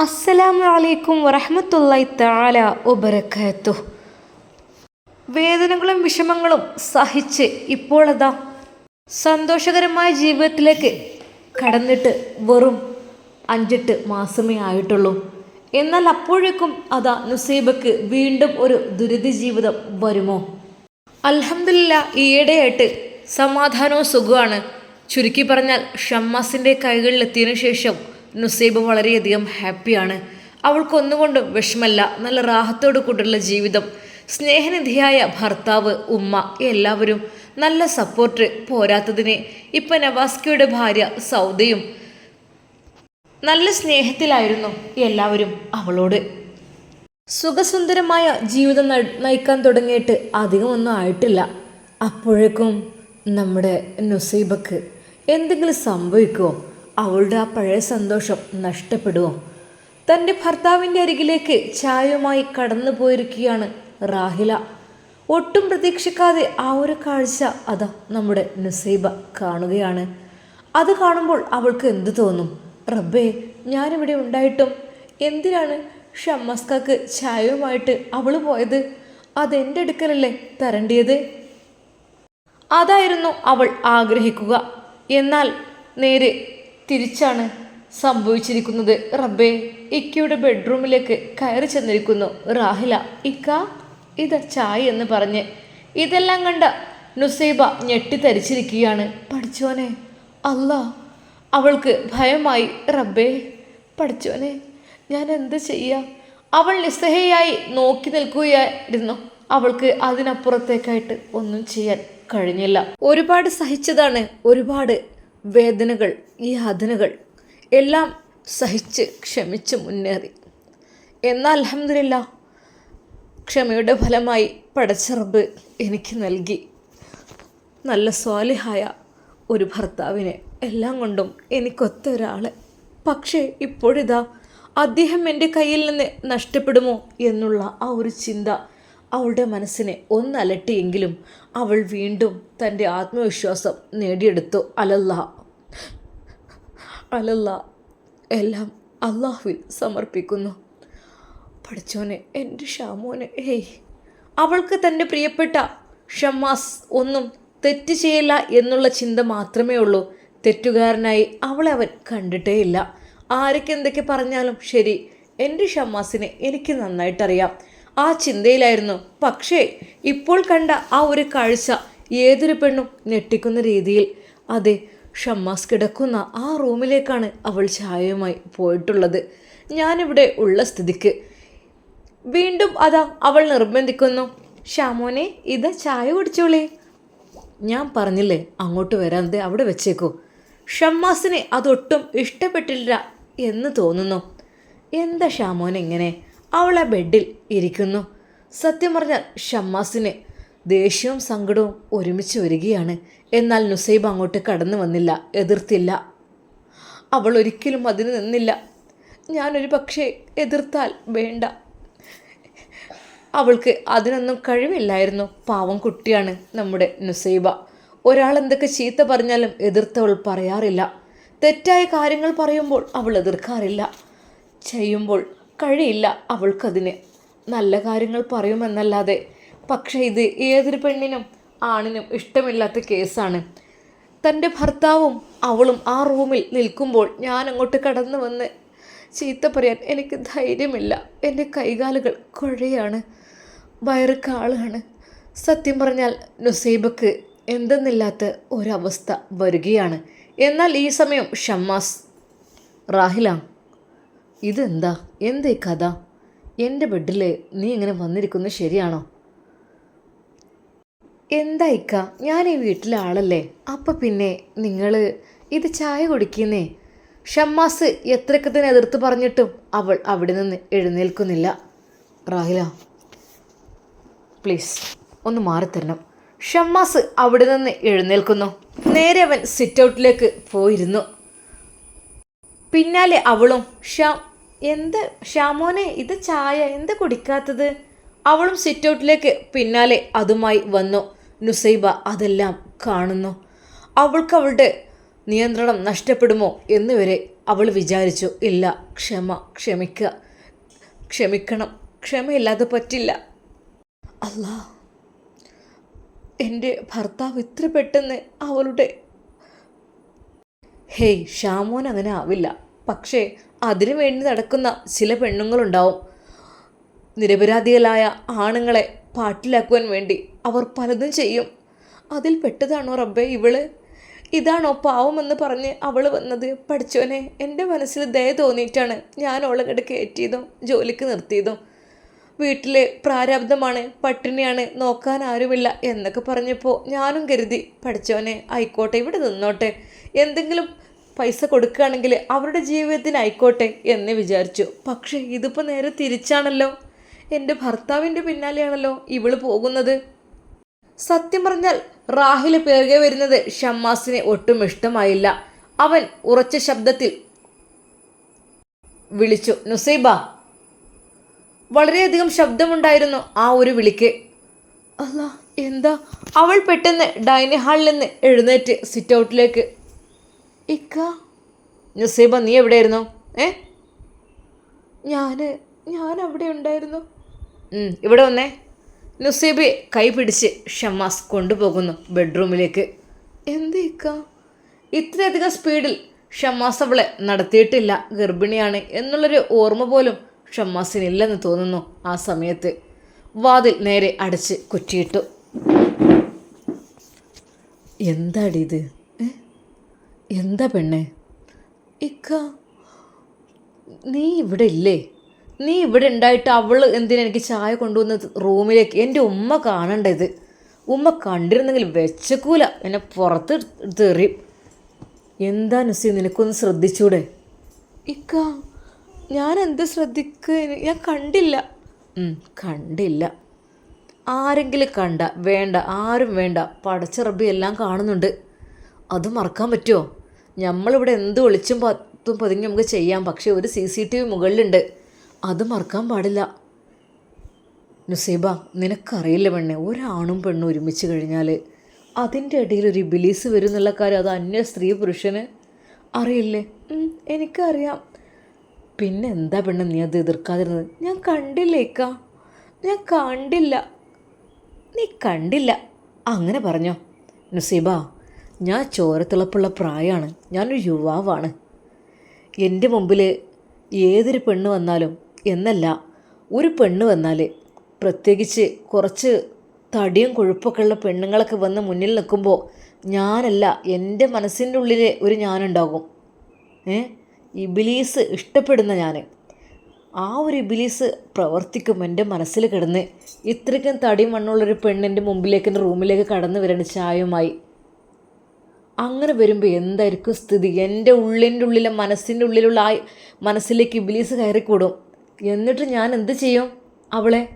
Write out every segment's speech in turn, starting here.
അസ്സലാമു അലൈക്കും വറഹമത്തല്ലായി താല ഒബരക്കത്തു വേദനകളും വിഷമങ്ങളും സഹിച്ച് ഇപ്പോൾ അതാ സന്തോഷകരമായ ജീവിതത്തിലേക്ക് കടന്നിട്ട് വെറും അഞ്ചെട്ട് മാസമേ ആയിട്ടുള്ളൂ. എന്നാൽ അപ്പോഴേക്കും അതാ നുസൈബക്ക് വീണ്ടും ഒരു ദുരിത ജീവിതം വരുമോ? അൽഹംദുലില്ല ഈയിടെയായിട്ട് സമാധാനവും സുഖമാണ് ചുരുക്കി പറഞ്ഞാൽ ഷമ്മാസിന്റെ കൈകളിലെത്തിയതിനു ശേഷം നുസൈബ് വളരെയധികം ഹാപ്പിയാണ്. അവൾക്കൊന്നുകൊണ്ടും വിഷമല്ല നല്ല റാഹത്തോടു കൂടിയുള്ള ജീവിതം. സ്നേഹനിധിയായ ഭർത്താവ് ഉമ്മ എല്ലാവരും നല്ല സപ്പോർട്ട് പോരാത്തതിന് ഇപ്പം നവാസ്കിയുടെ ഭാര്യ സൗദയും നല്ല സ്നേഹത്തിലായിരുന്നു എല്ലാവരും അവളോട്. സുഖസുന്ദരമായ ജീവിതം നയിക്കാൻ തുടങ്ങിയിട്ട് അധികമൊന്നും ആയിട്ടില്ല. അപ്പോഴേക്കും നമ്മുടെ നുസൈബക്ക് എന്തെങ്കിലും സംഭവിക്കുമോ അവളുടെ ആ പഴയ സന്തോഷം നഷ്ടപ്പെടുമോ തന്റെ ഭർത്താവിന്റെ അരികിലേക്ക് ചായയുമായി കടന്നു പോയിരിക്കുകയാണ് റാഹില. ഒട്ടും പ്രതീക്ഷിക്കാതെ ആ ഒരു കാഴ്ച അതാ നമ്മുടെ നുസൈബ കാണുകയാണ്. അത് കാണുമ്പോൾ അവൾക്ക് എന്ത് തോന്നും? റബ്ബേ ഞാനിവിടെ ഉണ്ടായിട്ടും എന്തിനാണ് ഷമ്മസ്കാക്ക് ചായയുമായിട്ട് അവൾ പോയത്? അതെന്റെ അടുക്കലല്ലേ തരണ്ടിയത്? അതായിരുന്നു അവൾ ആഗ്രഹിക്കുക. എന്നാൽ നേരെ തിരിച്ചാണ് സംഭവിച്ചിരിക്കുന്നത്. റബ്ബേ ഇക്കയുടെ ബെഡ്റൂമിലേക്ക് കയറി ചെന്നിരിക്കുന്നു. റാഹില ഇക്ക ഇത് ചായ എന്ന് പറഞ്ഞ്. ഇതെല്ലാം കണ്ട നുസൈബ ഞെട്ടിത്തരിച്ചിരിക്കുകയാണ്. പഠിച്ചോനെ അല്ലാ അവൾക്ക് ഭയമായി. റബ്ബേ പഠിച്ചോനെ ഞാൻ എന്ത് ചെയ്യാം? അവൾ നിസ്സഹയായി നോക്കി നിൽക്കുകയായിരുന്നു. അവൾക്ക് അതിനപ്പുറത്തേക്കായിട്ട് ഒന്നും ചെയ്യാൻ കഴിഞ്ഞില്ല. ഒരുപാട് സഹിച്ചതാണ് ഒരുപാട് വേദനകൾ യാതനകൾ എല്ലാം സഹിച്ച് ക്ഷമിച്ച് മുന്നേറി. എന്നാൽ അലഹമില്ല ക്ഷമയുടെ ഫലമായി പടച്ചറബ് എനിക്ക് നൽകി. നല്ല സ്വാലിഹായ ഒരു ഭർത്താവിനെ എല്ലാം കൊണ്ടും എനിക്കൊത്ത ഒരാളെ. പക്ഷേ ഇപ്പോഴിതാ അദ്ദേഹം എന്റെ കയ്യിൽ നിന്ന് നഷ്ടപ്പെടുമോ എന്നുള്ള ആ ഒരു ചിന്ത അവളുടെ മനസ്സിനെ ഒന്നലട്ടിയെങ്കിലും അവൾ വീണ്ടും തന്റെ ആത്മവിശ്വാസം നേടിയെടുത്തു. അലല്ല അലല്ല എല്ലാം അള്ളാഹുവിൽ സമർപ്പിക്കുന്നു. പഠിച്ചോനെ എന്റെ ഷാമോനെ ഏയ് അവൾക്ക് തന്റെ പ്രിയപ്പെട്ട ഷമ്മാസ് ഒന്നും തെറ്റ് ചെയ്യില്ല എന്നുള്ള ചിന്ത മാത്രമേ ഉള്ളൂ. തെറ്റുകാരനായി അവളെ അവൻ കണ്ടിട്ടേയില്ല. ആരൊക്കെ എന്തൊക്കെ പറഞ്ഞാലും ശരി എന്റെ ഷമ്മാസിനെ എനിക്ക് നന്നായിട്ടറിയാം. ആ ചിന്തയിലായിരുന്നു. പക്ഷേ ഇപ്പോൾ കണ്ട ആ ഒരു കാഴ്ച ഏതൊരു പെണ്ണും ഞെട്ടിക്കുന്ന രീതിയിൽ. അതെ ഷമ്മാസ് കിടക്കുന്ന ആ റൂമിലേക്കാണ് അവൾ ചായയുമായി പോയിട്ടുള്ളത്. ഞാനിവിടെ ഉള്ള സ്ഥിതിക്ക്. വീണ്ടും അതാ അവൾ നിർബന്ധിക്കുന്നു. ഷാമോനെ ഇത് ചായ കുടിച്ചോളേ. ഞാൻ പറഞ്ഞില്ലേ അങ്ങോട്ട് വരാതെ അവിടെ വെച്ചേക്കൂ. ഷമ്മാസിനെ അതൊട്ടും ഇഷ്ടപ്പെട്ടില്ല എന്ന് തോന്നുന്നു. എന്താ ഷാമോൻ ഇങ്ങനെ? അവൾ ആ ബെഡിൽ ഇരിക്കുന്നു. സത്യം പറഞ്ഞാൽ ഷമ്മാസിന് ദേഷ്യവും സങ്കടവും ഒരുമിച്ച് വരികയാണ്. എന്നാൽ നുസൈബ് അങ്ങോട്ട് കടന്നു വന്നില്ല എതിർത്തില്ല. അവൾ ഒരിക്കലും അതിന് നിന്നില്ല. ഞാനൊരു പക്ഷേ എതിർത്താൽ വേണ്ട. അവൾക്ക് അതിനൊന്നും കഴിവില്ലായിരുന്നു. പാവം കുട്ടിയാണ് നമ്മുടെ നുസൈബ. ഒരാൾ എന്തൊക്കെ ചീത്ത പറഞ്ഞാലും എതിർത്തവൾ പറയാറില്ല. തെറ്റായ കാര്യങ്ങൾ പറയുമ്പോൾ അവൾ എതിർക്കാറില്ല. ചെയ്യുമ്പോൾ കഴിയില്ല അവൾക്കതിന്. നല്ല കാര്യങ്ങൾ പറയുമെന്നല്ലാതെ. പക്ഷേ ഇത് ഏതൊരു പെണ്ണിനും ആണിനും ഇഷ്ടമില്ലാത്ത കേസാണ്. തന്റെ ഭർത്താവും അവളും ആ റൂമിൽ നിൽക്കുമ്പോൾ ഞാൻ അങ്ങോട്ട് കടന്നു വന്ന് ചീത്ത പറയാൻ എനിക്ക് ധൈര്യമില്ല. എന്റെ കൈകാലുകൾ കുഴയാണ്. വയറ് കാളാണ് സത്യം പറഞ്ഞാൽ നുസൈബക്ക് എന്തെന്നില്ലാത്ത ഒരവസ്ഥ വരികയാണ്. എന്നാൽ ഈ സമയം ഷമ്മാസ്. റാഹില ഇതെന്താ? എന്തേ കഥ? എന്റെ ബെഡിൽ നീ ഇങ്ങനെ വന്നിരിക്കുന്നത് ശരിയാണോ? എന്താ ഇക്ക? ഞാൻ ഈ വീട്ടിലെ ആളല്ലേ? അപ്പം പിന്നെ നിങ്ങൾ ഇത് ചായ കുടിക്കുന്നേ? ഷമ്മാസ് എത്രയൊക്കെ തന്നെ എതിർത്ത് പറഞ്ഞിട്ടും അവൾ അവിടെ നിന്ന് എഴുന്നേൽക്കുന്നില്ല. റാഹില പ്ലീസ് ഒന്ന് മാറിത്തരണം. ഷമ്മാസ് അവിടെ നിന്ന് എഴുന്നേൽക്കുന്നു. നേരെ അവൻ സിറ്റ് ഔട്ടിലേക്ക് പോയിരുന്നു. പിന്നാലെ അവളും ഷ്യാ എന്ത് ഷ്യാമോനെ ഇത് ചായ എന്ത് കുടിക്കാത്തത്? അവളും സിറ്റ് ഔട്ടിലേക്ക് പിന്നാലെ അതുമായി വന്നു. നുസൈബ അതെല്ലാം കാണുന്നു. അവൾക്ക് അവളുടെ നിയന്ത്രണം നഷ്ടപ്പെടുമോ എന്നുവരെ അവൾ വിചാരിച്ചു. ഇല്ല ക്ഷമ ക്ഷമിക്കുക ക്ഷമിക്കണം. ക്ഷമയില്ലാതെ പറ്റില്ല. അല്ല എന്റെ ഭർത്താവ് ഇത്ര പെട്ടെന്ന് അവളുടെ ഹേയ് ഷാമോൻ അങ്ങനെ ആവില്ല. പക്ഷേ അതിനു വേണ്ടി നടക്കുന്ന ചില പെണ്ണുങ്ങളുണ്ടാവും. നിരപരാധികളായ ആണുങ്ങളെ പാട്ടിലാക്കുവാൻ വേണ്ടി അവർ പലതും ചെയ്യും. അതിൽ പെട്ടതാണോ റബ്ബേ ഇവൾ? ഇതാണോ പാവമെന്ന് പറഞ്ഞ് അവൾ വന്നത്? പഠിച്ചോനെ എന്റെ മനസ്സിൽ ദയ തോന്നിയിട്ടാണ് ഞാൻ അവളെ ഇങ്ങോട്ട് കയറ്റിയതും ജോലിക്ക് നിർത്തിയതും. വീട്ടിലെ പ്രാരാബ്ധമാണ് പട്ടിണിയാണ് നോക്കാൻ ആരുമില്ല എന്നൊക്കെ പറഞ്ഞപ്പോൾ ഞാനും കരുതി പഠിച്ചോനെ ആയിക്കോട്ടെ ഇവിടെ നിന്നോട്ടെ. എന്തെങ്കിലും പൈസ കൊടുക്കുകയാണെങ്കിൽ അവരുടെ ജീവിതത്തിന് ആയിക്കോട്ടെ എന്ന് വിചാരിച്ചു. പക്ഷേ ഇതിപ്പോൾ നേരെ തിരിച്ചാണല്ലോ. എന്റെ ഭർത്താവിന്റെ പിന്നാലെയാണല്ലോ ഇവൾ പോകുന്നത്. സത്യം പറഞ്ഞാൽ റാഹിൽ പിറകെ വരുന്നത് ഷമ്മാസിനെ ഒട്ടും ഇഷ്ടമായില്ല. അവൻ ഉറച്ച ശബ്ദത്തിൽ വിളിച്ചു നുസൈബ. വളരെയധികം ശബ്ദമുണ്ടായിരുന്നു ആ ഒരു വിളിക്ക്. അല്ല എന്താ? അവൾ പെട്ടെന്ന് ഡൈനിങ് ഹാളിൽ നിന്ന് എഴുന്നേറ്റ് സിറ്റ് ഔട്ടിലേക്ക് ഇക്ക. നസീബ നീ എവിടെയായിരുന്നു? ഏ? ഞാൻ ഞാൻ അവിടെ ഉണ്ടായിരുന്നു ഇവിടെ വന്നേ. നുസൈബെ കൈ പിടിച്ച് ഷമാസ് കൊണ്ടുപോകുന്നു ബെഡ്റൂമിലേക്ക്. എന്ത് ഇക്ക? ഇത്രയധികം സ്പീഡിൽ ഷമാസ് അവളെ നടത്തിയിട്ടില്ല ഗർഭിണിയാണ് എന്നുള്ളൊരു ഓർമ്മ പോലും ഷമ്മാസിനില്ലെന്ന് തോന്നുന്നു ആ സമയത്ത്. വാതിൽ നേരെ അടച്ച് കുറ്റിയിട്ടു. എന്താടി ഇത് ഏ? എന്താ പെണ്ണേ? ഇക്ക നീ ഇവിടെ ഇല്ലേ? നീ ഇവിടെ ഉണ്ടായിട്ട് അവൾ എന്തിനാ എനിക്ക് ചായ കൊണ്ടുവന്ന് റൂമിലേക്ക്? എന്റെ ഉമ്മ കാണണ്ടത് ഉമ്മ കണ്ടിരുന്നെങ്കിൽ വെച്ചക്കൂല. എന്നെ പുറത്ത് തെറിയും എന്താ നുസി നിനക്കൊന്ന് ശ്രദ്ധിച്ചൂടെ? ഇക്ക ഞാൻ എന്ത് ശ്രദ്ധിക്ക ഞാൻ കണ്ടില്ല. കണ്ടില്ല. ആരെങ്കിലും കണ്ട വേണ്ട ആരും വേണ്ട. പടച്ചിറബി എല്ലാം കാണുന്നുണ്ട്. അത് മറക്കാൻ പറ്റുമോ നമ്മളിവിടെ എന്ത് ഒളിച്ചും പത്തും പതുങ്ങി നമുക്ക് ചെയ്യാം. പക്ഷേ ഒരു സി സി ടി വി മുകളിലുണ്ട്. അത് മറക്കാൻ പാടില്ല. നുസൈബ നിനക്കറിയില്ല പെണ്ണെ ഒരാണും പെണ്ണും ഒരുമിച്ച് കഴിഞ്ഞാൽ അതിന്റെ ഇടയിൽ ഒരു ബിലീസ് വരും എന്നുള്ള കാര്യം അത് അന്യ സ്ത്രീ പുരുഷന് അറിയില്ലേ? എനിക്കറിയാം. പിന്നെ എന്താ പെണ്ണ് നീ അത് എതിർക്കാതിരുന്നത്? ഞാൻ കണ്ടില്ലേക്ക ഞാൻ കണ്ടില്ല. നീ കണ്ടില്ല. അങ്ങനെ പറഞ്ഞോ. നുസീബ ഞാൻ ചോരത്തിളപ്പുള്ള പ്രായമാണ്. ഞാനൊരു യുവാവാണ്. എന്റെ മുമ്പിൽ ഏതൊരു പെണ്ണ് വന്നാലും എന്നല്ല ഒരു പെണ്ണ് വന്നാൽ പ്രത്യേകിച്ച് കുറച്ച് തടിയും കൊഴുപ്പൊക്കെ ഉള്ള പെണ്ണുങ്ങളൊക്കെ വന്ന് മുന്നിൽ നിൽക്കുമ്പോൾ ഞാനല്ല എന്റെ മനസ്സിന്റെ ഉള്ളിൽ ഒരു ഞാനുണ്ടാകും. ഏ? ഇബിലീസ് ഇഷ്ടപ്പെടുന്ന ഞാൻ ആ ഒരു ഇബിലീസ് പ്രവർത്തിക്കും എന്റെ മനസ്സിൽ കിടന്ന്. ഇത്രയ്ക്കും തടിയും മണ്ണുള്ളൊരു പെണ്ണിന്റെ മുമ്പിലേക്ക് റൂമിലേക്ക് കടന്നു വരേണ്ട ചായയുമായി. അങ്ങനെ വരുമ്പോൾ എന്തായിരിക്കും സ്ഥിതി? എന്റെ ഉള്ളിന്റെ ഉള്ളിലെ മനസ്സിന്റെ ഉള്ളിലുള്ള ആ മനസ്സിലേക്ക് ഇബിലീസ് കയറിക്കൂടും. എന്നിട്ട് ഞാൻ എന്ത് ചെയ്യും അവളെ?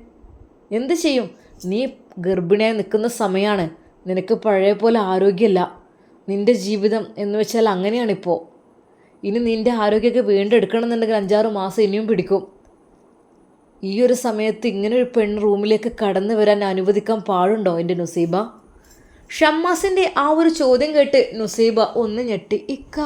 എന്ത് ചെയ്യും? നീ ഗർഭിണിയായി നിൽക്കുന്ന സമയമാണ് നിനക്ക് പഴയ പോലെ ആരോഗ്യമല്ല. നിന്റെ ജീവിതം എന്ന് വെച്ചാൽ അങ്ങനെയാണിപ്പോൾ ഇനി നിന്റെ ആരോഗ്യമൊക്കെ വീണ്ടെടുക്കണം എന്നുണ്ടെങ്കിൽ അഞ്ചാറ് മാസം ഇനിയും പിടിക്കും. ഈ ഒരു സമയത്ത് ഇങ്ങനെ ഒരു പെണ്ണ് റൂമിലേക്ക് കടന്നു വരാൻ അനുവദിക്കാൻ പാടുണ്ടോ എന്റെ നുസീബ? ഷമ്മാസിന്റെ ആ ഒരു ചോദ്യം കേട്ട് നുസൈബ ഒന്ന് ഞെട്ടി. ഇക്ക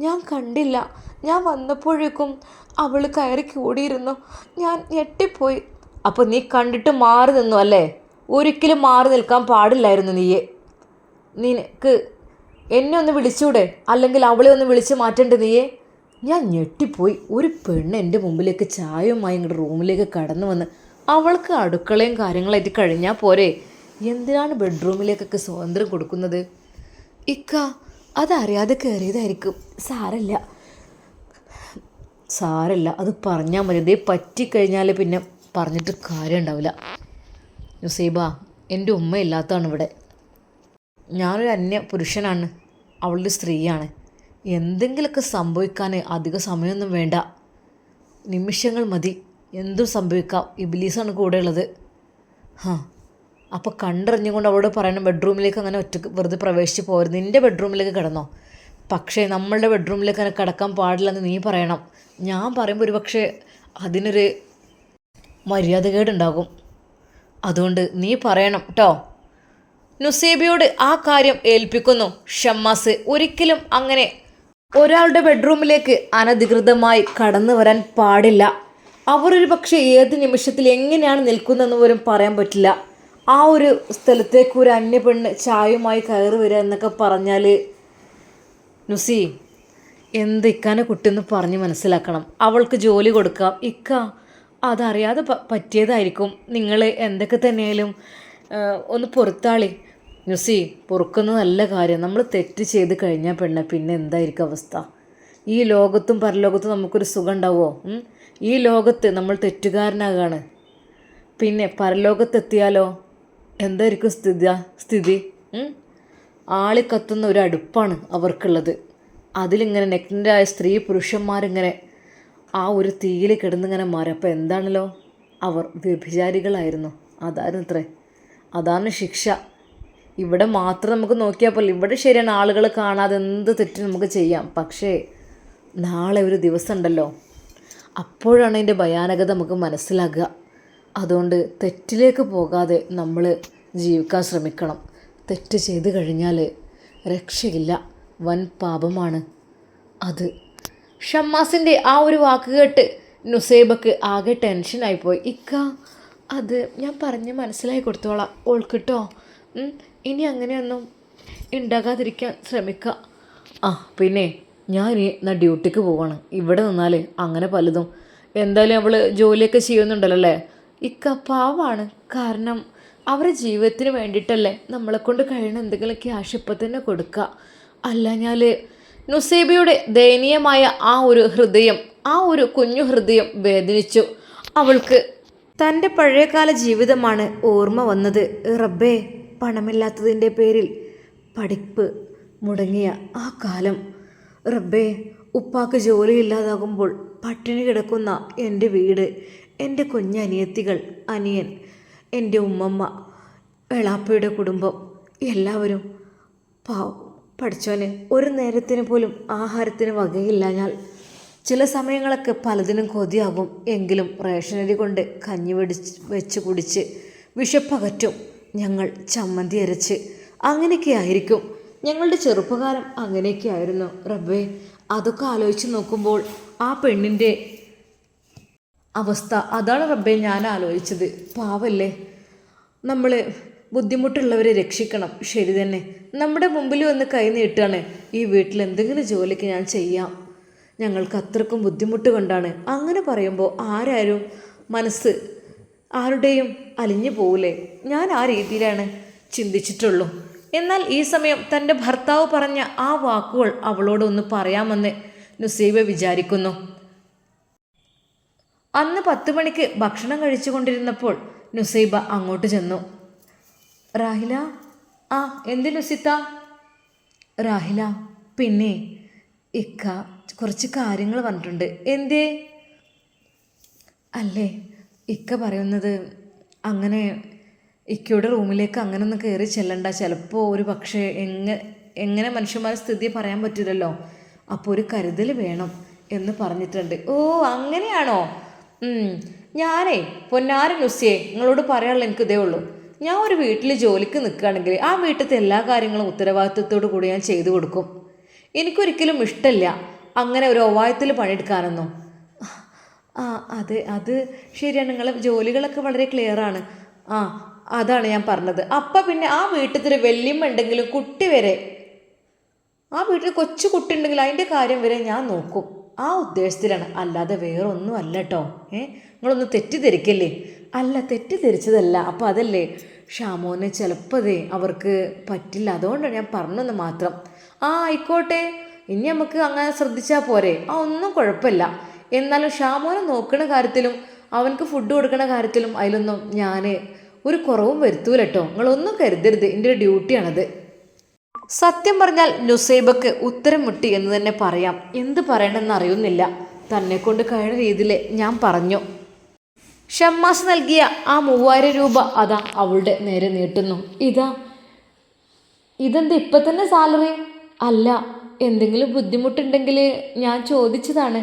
ഞാൻ കണ്ടില്ല. ഞാൻ വന്നപ്പോഴേക്കും അവൾ കയറി കൂടിയിരുന്നു. ഞാൻ ഞെട്ടിപ്പോയി. അപ്പോൾ നീ കണ്ടിട്ട് മാറി നിന്നു അല്ലേ? ഒരിക്കലും മാറി നിൽക്കാൻ പാടില്ലായിരുന്നു നീയെ. നിനക്ക് എന്നെ ഒന്ന് വിളിച്ചൂടെ? അല്ലെങ്കിൽ അവളെ ഒന്ന് വിളിച്ച് മാറ്റണ്ട നീയെ? ഞാൻ ഞെട്ടിപ്പോയി. ഒരു പെണ്ണ് എന്റെ മുമ്പിലേക്ക് ചായയുമായി ഇങ്ങോട്ട് റൂമിലേക്ക് കടന്നു വന്ന് അവൾക്ക് അടുക്കളയും കാര്യങ്ങളായിട്ട് കഴിഞ്ഞാൽ പോരെ. എന്തിനാണ് ബെഡ്റൂമിലേക്കൊക്കെ സ്വാതന്ത്ര്യം കൊടുക്കുന്നത്? ഇക്ക അതറിയാതെ കയറിയതായിരിക്കും സാരല്ല. സാരല്ല അത് പറഞ്ഞാൽ മതി. ഇതേ പറ്റിക്കഴിഞ്ഞാൽ പിന്നെ പറഞ്ഞിട്ട് കാര്യം ഉണ്ടാവില്ല നുസൈബ എന്റെ ഉമ്മ ഇല്ലാത്തതാണ് ഇവിടെ. ഞാനൊരു അന്യ പുരുഷനാണ്. അവളുടെ സ്ത്രീയാണ്. എന്തെങ്കിലുമൊക്കെ സംഭവിക്കാൻ അധിക സമയമൊന്നും വേണ്ട. നിമിഷങ്ങൾ മതി. എന്തും സംഭവിക്കാം. ഇബിലീസാണ് കൂടെ ഉള്ളത് ഹാ. അപ്പോൾ കണ്ടറിഞ്ഞുകൊണ്ട് അവളോട് പറയണം ബെഡ്റൂമിലേക്ക് അങ്ങനെ ഒറ്റയ്ക്ക് വെറുതെ പ്രവേശിച്ച് പോരുത്. നിന്റെ ബെഡ്റൂമിലേക്ക് കിടന്നോ. പക്ഷേ നമ്മളുടെ ബെഡ്റൂമിലേക്ക് അങ്ങനെ കിടക്കാൻ പാടില്ലെന്ന് നീ പറയണം. ഞാൻ പറയുമ്പോൾ ഒരു പക്ഷേ അതിനൊരു മര്യാദകേടുണ്ടാകും. അതുകൊണ്ട് നീ പറയണം കേട്ടോ നുസേബിയോട് ആ കാര്യം ഏൽപ്പിക്കുന്നു. ഷമ്മാസ് ഒരിക്കലും അങ്ങനെ ഒരാളുടെ ബെഡ്റൂമിലേക്ക് അനധികൃതമായി കടന്നു വരാൻ പാടില്ല. അവർ ഒരു പക്ഷേ ഏത് നിമിഷത്തിൽ എങ്ങനെയാണ് നിൽക്കുന്നതെന്ന് പോലും പറയാൻ പറ്റില്ല. ആ ഒരു സ്ഥലത്തേക്ക് ഒരു അന്യ പെണ്ണ് ചായുമായി കയറി വരിക എന്നൊക്കെ പറഞ്ഞാൽ നുസി എന്ത് ഇക്കാനെ കുട്ടിയെന്ന് പറഞ്ഞ് മനസ്സിലാക്കണം. അവൾക്ക് ജോലി കൊടുക്കാം. ഇക്ക അതറിയാതെ പറ്റിയതായിരിക്കും. നിങ്ങൾ എന്തൊക്കെ തന്നെയാലും ഒന്ന് പുറത്താളി. നുസി പൊറുക്കുന്നത് നല്ല കാര്യം. നമ്മൾ തെറ്റ് ചെയ്ത് കഴിഞ്ഞാൽ പെണ്ണെ പിന്നെ എന്തായിരിക്കും അവസ്ഥ? ഈ ലോകത്തും പരലോകത്തും നമുക്കൊരു സുഖം ഉണ്ടാവുമോ ഈ ലോകത്ത് നമ്മൾ തെറ്റുകാരനാകാണ്. പിന്നെ പരലോകത്തെത്തിയാലോ? എന്തായിരിക്കും സ്ഥിതി സ്ഥിതി? ആളി ആളിക്കത്തുന്ന ഒരു അടുപ്പാണ് അവർക്കുള്ളത്. അതിലിങ്ങനെ നെഗ്നന്റായ സ്ത്രീ പുരുഷന്മാരിങ്ങനെ ആ ഒരു തീയിൽ കിടന്നിങ്ങനെ മാറി. അപ്പോൾ എന്താണല്ലോ? അവർ വ്യഭിചാരികളായിരുന്നു. അതായിരുന്നു അത്രേ അതാണ് ശിക്ഷ. ഇവിടെ മാത്രം നമുക്ക് നോക്കിയാൽ പോലെ ഇവിടെ ശരിയാണ് ആളുകൾ കാണാതെ എന്ത് തെറ്റ് നമുക്ക് ചെയ്യാം. പക്ഷേ നാളെ ഒരു ദിവസം ഉണ്ടല്ലോ. അപ്പോഴാണ് അതിന്റെ ഭയാനകത നമുക്ക് മനസ്സിലാക്കുക അതുകൊണ്ട് തെറ്റിലേക്ക് പോകാതെ നമ്മൾ ജീവിക്കാൻ ശ്രമിക്കണം. തെറ്റ് ചെയ്തു കഴിഞ്ഞാൽ രക്ഷയില്ല. വൻ പാപമാണ് അത്. ഷമ്മാസിന്റെ ആ ഒരു വാക്ക് കേട്ട് നുസൈബക്ക് ആകെ ടെൻഷനായിപ്പോയി ഇക്ക അത് ഞാൻ പറഞ്ഞ് മനസ്സിലാക്കി കൊടുത്തോളാം. ഓൾക്കിട്ടോ? ഇനി അങ്ങനെയൊന്നും ഉണ്ടാകാതിരിക്കാൻ ശ്രമിക്കുക ആ പിന്നെ ഞാൻ ഇനി എന്നാൽ ഡ്യൂട്ടിക്ക് പോവാണ്. ഇവിടെ നിന്നാൽ അങ്ങനെ പലതും. എന്തായാലും അവൾ ജോലിയൊക്കെ ചെയ്യുന്നുണ്ടല്ലോ അല്ലേ? ഇക്ക പാവാണ്. കാരണം അവരുടെ ജീവിതത്തിന് വേണ്ടിയിട്ടല്ലേ നമ്മളെ കൊണ്ട് കഴിയണ എന്തെങ്കിലും ക്യാഷ് ഇപ്പം തന്നെ കൊടുക്കുക. അല്ല ഞാൻ നുസേബിയുടെ ദയനീയമായ ആ ഒരു ഹൃദയം ആ ഒരു കുഞ്ഞു ഹൃദയം വേദനിച്ചു. അവൾക്ക് തന്റെ പഴയകാല ജീവിതമാണ് ഓർമ്മ വന്നത്. റബ്ബേ പണമില്ലാത്തതിന്റെ പേരിൽ പഠിപ്പ് മുടങ്ങിയ ആ കാലം. റബ്ബേ ഉപ്പാക്ക് ജോലിയില്ലാതാകുമ്പോൾ പട്ടിണി കിടക്കുന്ന എന്റെ വീട് എന്റെ കുഞ്ഞനിയത്തികൾ അനിയൻ എന്റെ ഉമ്മമ്മ വെളാപ്പയുടെ കുടുംബം എല്ലാവരും പാവം. പഠിച്ചോനെ ഒരു നേരത്തിന് പോലും ആഹാരത്തിന് വകയില്ലാഞ്ഞാൽ ചില സമയങ്ങളൊക്കെ പലതിനും കൊതിയാകും എങ്കിലും റേഷനരി കൊണ്ട് കഞ്ഞി വെടിച്ച് വെച്ച് കുടിച്ച് വിഷപ്പകറ്റും ഞങ്ങൾ ചമ്മന്തി അരച്ച് അങ്ങനെയൊക്കെ ആയിരിക്കും. ഞങ്ങളുടെ ചെറുപ്പകാലം അങ്ങനെയൊക്കെ ആയിരുന്നു. റബ്ബേ അതൊക്കെ ആലോചിച്ച് നോക്കുമ്പോൾ ആ പെണ്ണിന്റെ അവസ്ഥ. അതാണ് റബ്ബെ ഞാൻ ആലോചിച്ചത്. പാവല്ലേ. നമ്മൾ ബുദ്ധിമുട്ടുള്ളവരെ രക്ഷിക്കണം. ശരി തന്നെ. നമ്മുടെ മുമ്പിൽ വന്ന് കൈ നീട്ടാണ് ഈ വീട്ടിൽ എന്തെങ്കിലും ജോലിക്ക് ഞാൻ ചെയ്യാം. ഞങ്ങൾക്ക് അത്രക്കും ബുദ്ധിമുട്ട് കൊണ്ടാണ്. അങ്ങനെ പറയുമ്പോൾ ആരാരും മനസ്സ് ആരുടെയും അലിഞ്ഞു പോവില്ലേ ഞാൻ ആ രീതിയിലാണ് ചിന്തിച്ചിട്ടുള്ളൂ. എന്നാൽ ഈ സമയം തന്റെ ഭർത്താവ് പറഞ്ഞ ആ വാക്കുകൾ അവളോടൊന്ന് പറയാമെന്ന് നുസൈബ വിചാരിക്കുന്നു. അന്ന് പത്ത് മണിക്ക് ഭക്ഷണം കഴിച്ചുകൊണ്ടിരുന്നപ്പോൾ നുസൈബ അങ്ങോട്ട് ചെന്നു. റാഹില ആ എന്ത് നുസിത്ത? റാഹില പിന്നെ ഇക്ക കുറച്ച് കാര്യങ്ങൾ പറഞ്ഞിട്ടുണ്ട്. എന്തേ? അല്ലേ ഇക്ക പറയുന്നത് അങ്ങനെ ഇക്കയുടെ റൂമിലേക്ക് അങ്ങനെ ഒന്ന് കയറി ചെല്ലണ്ട. ചിലപ്പോൾ ഒരു പക്ഷേ എങ്ങനെ എങ്ങനെ മനുഷ്യന്മാരുടെ സ്ഥിതി പറയാൻ പറ്റില്ലല്ലോ. അപ്പോൾ ഒരു കരുതൽ വേണം എന്ന് പറഞ്ഞിട്ടുണ്ട്. ഓ അങ്ങനെയാണോ. ഞാനേ പൊന്നാരൻ നുസിയെ നിങ്ങളോട് പറയാനുള്ള എനിക്ക് ഇതേ ഉള്ളൂ. ഞാൻ ഒരു വീട്ടിൽ ജോലിക്ക് നിൽക്കുകയാണെങ്കിൽ ആ വീട്ടിലത്തെ എല്ലാ കാര്യങ്ങളും ഉത്തരവാദിത്വത്തോടു കൂടി ഞാൻ ചെയ്തു കൊടുക്കും. എനിക്കൊരിക്കലും ഇഷ്ടമില്ല അങ്ങനെ ഒരു ഒവായത്തിൽ പണിയെടുക്കാനൊന്നും. ആ അതെ അത് ശരിയാണ്. നിങ്ങൾ ജോലികളൊക്കെ വളരെ ക്ലിയർ ആണ്. ആ അതാണ് ഞാൻ പറഞ്ഞത്. അപ്പം പിന്നെ ആ വീട്ടിൽ വല്യമ്മ ഉണ്ടെങ്കിലും കുട്ടി വരെ ആ വീട്ടിൽ കൊച്ചു കുട്ടി ഉണ്ടെങ്കിൽ അതിന്റെ കാര്യം വരെ ഞാൻ നോക്കും. ആ ഉദ്ദേശത്തിലാണ്. അല്ലാതെ വേറെ ഒന്നും അല്ല കേട്ടോ ഏ? നിങ്ങളൊന്ന് തെറ്റിദ്ധരിക്കല്ലേ? അല്ല തെറ്റിദ്ധരിച്ചതല്ല. അപ്പോൾ അതല്ലേ? ഷാമോനെ ചിലപ്പോൾ അതേ അവർക്ക് പറ്റില്ല. അതുകൊണ്ടാണ് ഞാൻ പറഞ്ഞെന്ന് മാത്രം. ആ ആയിക്കോട്ടെ. ഇനി നമുക്ക് അങ്ങനെ ശ്രദ്ധിച്ചാൽ പോരെ. ആ ഒന്നും കുഴപ്പമില്ല. എന്നാലും ഷാമോനെ നോക്കുന്ന കാര്യത്തിലും അവനക്ക് ഫുഡ് കൊടുക്കുന്ന കാര്യത്തിലും അതിലൊന്നും ഞാൻ ഒരു കുറവും വരുത്തൂല കേട്ടോ നിങ്ങളൊന്നും കരുതരുത്. എന്റെ ഒരു ഡ്യൂട്ടിയാണത് സത്യം പറഞ്ഞാൽ നുസൈബക്ക് ഉത്തരം മുട്ടി എന്ന് തന്നെ പറയാം. എന്ത് പറയണമെന്ന് അറിയുന്നില്ല. തന്നെ കൊണ്ട് കഴിയുന്ന രീതിയിൽ ഞാൻ പറഞ്ഞു. ഷമ്മാസ് നൽകിയ ആ മൂവായിരം രൂപ അതാ അവളുടെ നേരെ നീട്ടുന്നു. ഇതാ. ഇതെന്താ ഇപ്പം തന്നെ സാലറി? അല്ല എന്തെങ്കിലും ബുദ്ധിമുട്ടുണ്ടെങ്കിൽ ഞാൻ ചോദിച്ചതാണ്.